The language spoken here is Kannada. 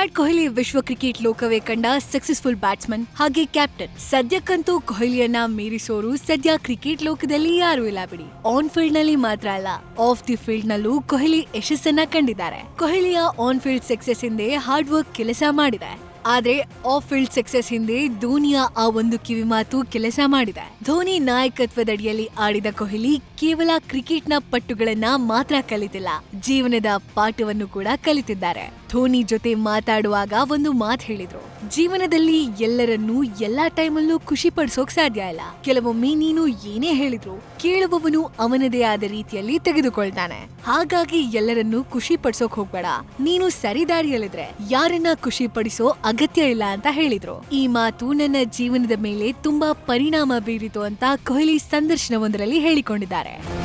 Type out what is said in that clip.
ವಿರಾಟ್ ಕೊಹ್ಲಿ ವಿಶ್ವ ಕ್ರಿಕೆಟ್ ಲೋಕವೇ ಕಂಡ ಸಕ್ಸಸ್ಫುಲ್ ಬ್ಯಾಟ್ಸ್ಮನ್ ಹಾಗೆ ಕ್ಯಾಪ್ಟನ್ ಸದ್ಯಕ್ಕಂತೂ ಕೊಹ್ಲಿಯನ್ನ ಮೀರಿಸೋರು ಸದ್ಯ ಕ್ರಿಕೆಟ್ ಲೋಕದಲ್ಲಿ ಯಾರು ಇಲ್ಲ ಬಿಡಿ. ಆನ್ ಫೀಲ್ಡ್ನಲ್ಲಿ ಮಾತ್ರ ಅಲ್ಲ ಆಫ್ ದಿ ಫೀಲ್ಡ್ ನಲ್ಲೂ ಕೊಹ್ಲಿ ಯಶಸ್ಸನ್ನ ಕಂಡಿದ್ದಾರೆ. ಕೊಹ್ಲಿಯ ಆನ್ ಫೀಲ್ಡ್ ಸಕ್ಸಸ್ ಹಿಂದೆ ಹಾರ್ಡ್ ವರ್ಕ್ ಕೆಲಸ ಮಾಡಿದೆ. ಆದ್ರೆ ಫೀಲ್ಡ್ ಸಕ್ಸಸ್ ಹಿಂದೆ ಧೋನಿಯ ಆ ಒಂದು ಕಿವಿ ಮಾತು ಕೆಲಸ ಮಾಡಿದೆ. ಧೋನಿ ನಾಯಕತ್ವದಡಿಯಲ್ಲಿ ಆಡಿದ ಕೊಹ್ಲಿ ಕೇವಲ ಕ್ರಿಕೆಟ್ನ ಪಟ್ಟುಗಳನ್ನ ಮಾತ್ರ ಕಲಿತಿಲ್ಲ, ಜೀವನದ ಪಾಠವನ್ನು ಕೂಡ ಕಲಿತಿದ್ದಾರೆ. ಧೋನಿ ಜೊತೆ ಮಾತಾಡುವಾಗ ಒಂದು ಮಾತು ಹೇಳಿದ್ರು ಜೀವನದಲ್ಲಿ ಎಲ್ಲರನ್ನೂ ಎಲ್ಲಾ ಟೈಮಲ್ಲೂ ಖುಷಿ ಪಡಿಸೋಕ್ ಸಾಧ್ಯ ಇಲ್ಲ. ಕೆಲವೊಮ್ಮೆ ನೀನು ಏನೇ ಹೇಳಿದ್ರು ಕೇಳುವವನು ಅವನದೇ ಆದ ರೀತಿಯಲ್ಲಿ ತೆಗೆದುಕೊಳ್ತಾನೆ. ಹಾಗಾಗಿ ಎಲ್ಲರನ್ನೂ ಖುಷಿ ಪಡಿಸೋಕ್ ಹೋಗ್ಬೇಡ. ನೀನು ಸರಿದಾರಿಯಲ್ಲಿದ್ರೆ ಯಾರನ್ನ ಖುಷಿ ಪಡಿಸೋ ಅಗತ್ಯ ಇಲ್ಲ ಅಂತ ಹೇಳಿದ್ರು. ಈ ಮಾತು ನನ್ನ ಜೀವನದ ಮೇಲೆ ತುಂಬಾ ಪರಿಣಾಮ ಬೀರಿತು ಅಂತ ಕೊಹ್ಲಿ ಸಂದರ್ಶನವೊಂದರಲ್ಲಿ ಹೇಳಿಕೊಂಡಿದ್ದಾರೆ.